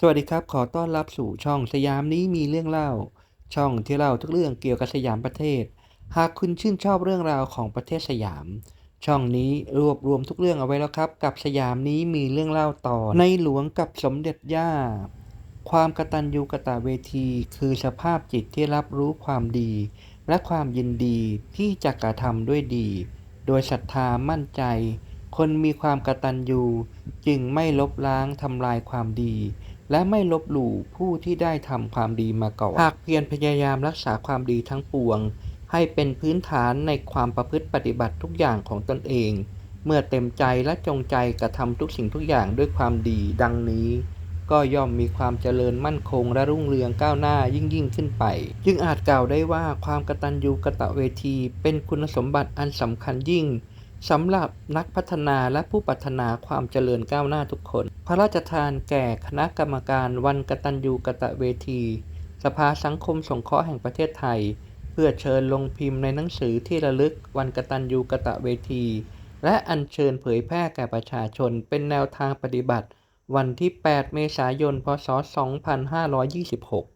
สวัสดีครับ ขอต้อนรับสู่ช่องสยามนี้มีเรื่องเล่า ช่องที่เล่าทุกเรื่องเกี่ยวกับสยามประเทศ หากคุณชื่นชอบเรื่องราวของประเทศสยาม ช่องนี้รวบรวมทุกเรื่องเอาไว้แล้วครับ กับสยามนี้มีเรื่องเล่าต่อ ในหลวงกับสมเด็จย่า ความกตัญญูกตเวที คือสภาพจิตที่รับรู้ความดี และความยินดีที่จะกระทำด้วยดี โดยศรัทธามั่นใจ คนมีความกตัญญูจึงไม่ลบล้างทำลายความดี และไม่ลบหลู่ผู้ที่ได้ทำความดีมาก่อน หากเพียรพยายามรักษาความดีทั้งปวง ให้เป็นพื้นฐานในความประพฤติปฏิบัติทุกอย่างของตนเอง เมื่อเต็มใจและจงใจกระทำทุกสิ่งทุกอย่างด้วยความดีดังนี้ ก็ย่อมมีความเจริญมั่นคงและรุ่งเรืองก้าวหน้ายิ่งยิ่งขึ้นไป จึงอาจกล่าวได้ว่าความกตัญญูกะตะเวที เป็นคุณสมบัติอันสำคัญยิ่ง สำหรับนักพัฒนาและผู้ปรารถนาความเจริญก้าวหน้าทุกคน พระราชทานแก่คณะกรรมการวันกตัญญูกะตะเวที สภาสังคมสงเคราะห์แห่งประเทศไทย เพื่อเชิญลงพิมพ์ในหนังสือที่ระลึกวันกตัญญูกะตะเวที และอัญเชิญเผยแพร่แก่ประชาชนเป็นแนวทางปฏิบัติ วันที่ 8 เมษายน พศ 2526